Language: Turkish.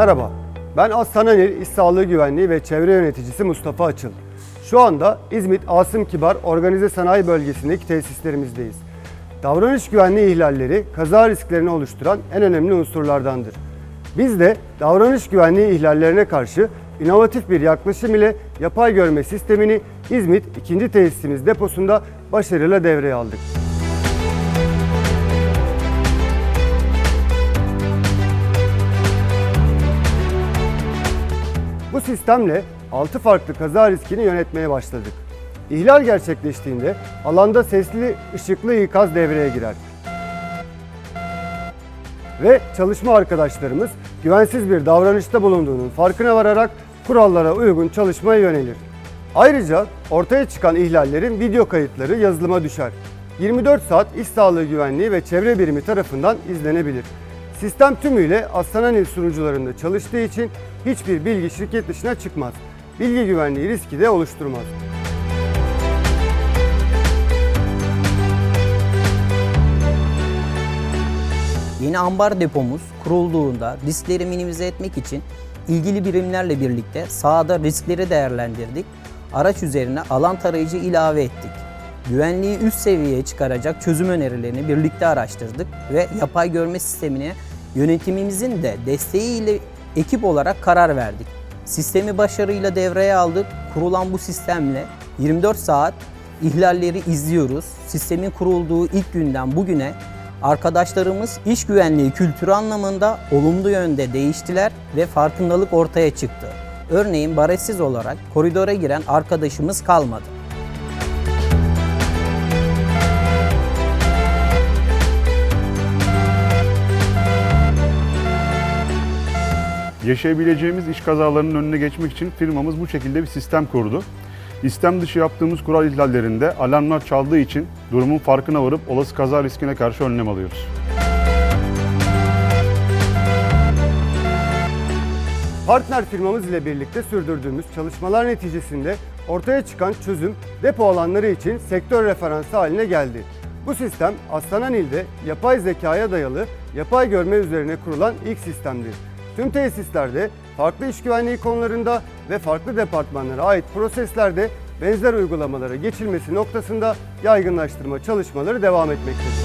Merhaba, ben Aslananil İş Sağlığı Güvenliği ve Çevre Yöneticisi Mustafa Açıl. Şu anda İzmit Asım Kibar Organize Sanayi Bölgesi'ndeki tesislerimizdeyiz. Davranış güvenliği ihlalleri kaza risklerini oluşturan en önemli unsurlardandır. Biz de davranış güvenliği ihlallerine karşı inovatif bir yaklaşım ile yapay görme sistemini İzmit 2. tesisimiz deposunda başarıyla devreye aldık. Bu sistemle 6 farklı kaza riskini yönetmeye başladık. İhlal gerçekleştiğinde alanda sesli ışıklı ikaz devreye girer. Ve çalışma arkadaşlarımız güvensiz bir davranışta bulunduğunun farkına vararak kurallara uygun çalışmaya yönelir. Ayrıca ortaya çıkan ihlallerin video kayıtları yazılıma düşer. 24 saat İş Sağlığı Güvenliği ve Çevre Birimi tarafından izlenebilir. Sistem tümüyle Aslananil sunucularında çalıştığı için hiçbir bilgi şirket dışına çıkmaz. Bilgi güvenliği riski de oluşturmaz. Yeni ambar depomuz kurulduğunda riskleri minimize etmek için ilgili birimlerle birlikte sahada riskleri değerlendirdik. Araç üzerine alan tarayıcı ilave ettik. Güvenliği üst seviyeye çıkaracak çözüm önerilerini birlikte araştırdık ve yapay görme sistemine yönetimimizin de desteğiyle ekip olarak karar verdik. Sistemi başarıyla devreye aldık. Kurulan bu sistemle 24 saat ihlalleri izliyoruz. Sistemin kurulduğu ilk günden bugüne Arkadaşlarımız iş güvenliği kültürü anlamında olumlu yönde değiştiler ve farkındalık ortaya çıktı. Örneğin baretsiz olarak koridora giren arkadaşımız kalmadı. Yaşayabileceğimiz iş kazalarının önüne geçmek için firmamız bu şekilde bir sistem kurdu. İstem dışı yaptığımız kural ihlallerinde alarmlar çaldığı için durumun farkına varıp olası kaza riskine karşı önlem alıyoruz. Partner firmamız ile birlikte sürdürdüğümüz çalışmalar neticesinde ortaya çıkan çözüm depo alanları için sektör referansı haline geldi. Bu sistem Aslananil'de yapay zekaya dayalı yapay görme üzerine kurulan ilk sistemdir. Tüm tesislerde farklı iş güvenliği konularında ve farklı departmanlara ait proseslerde benzer uygulamalara geçilmesi noktasında yaygınlaştırma çalışmaları devam etmektedir.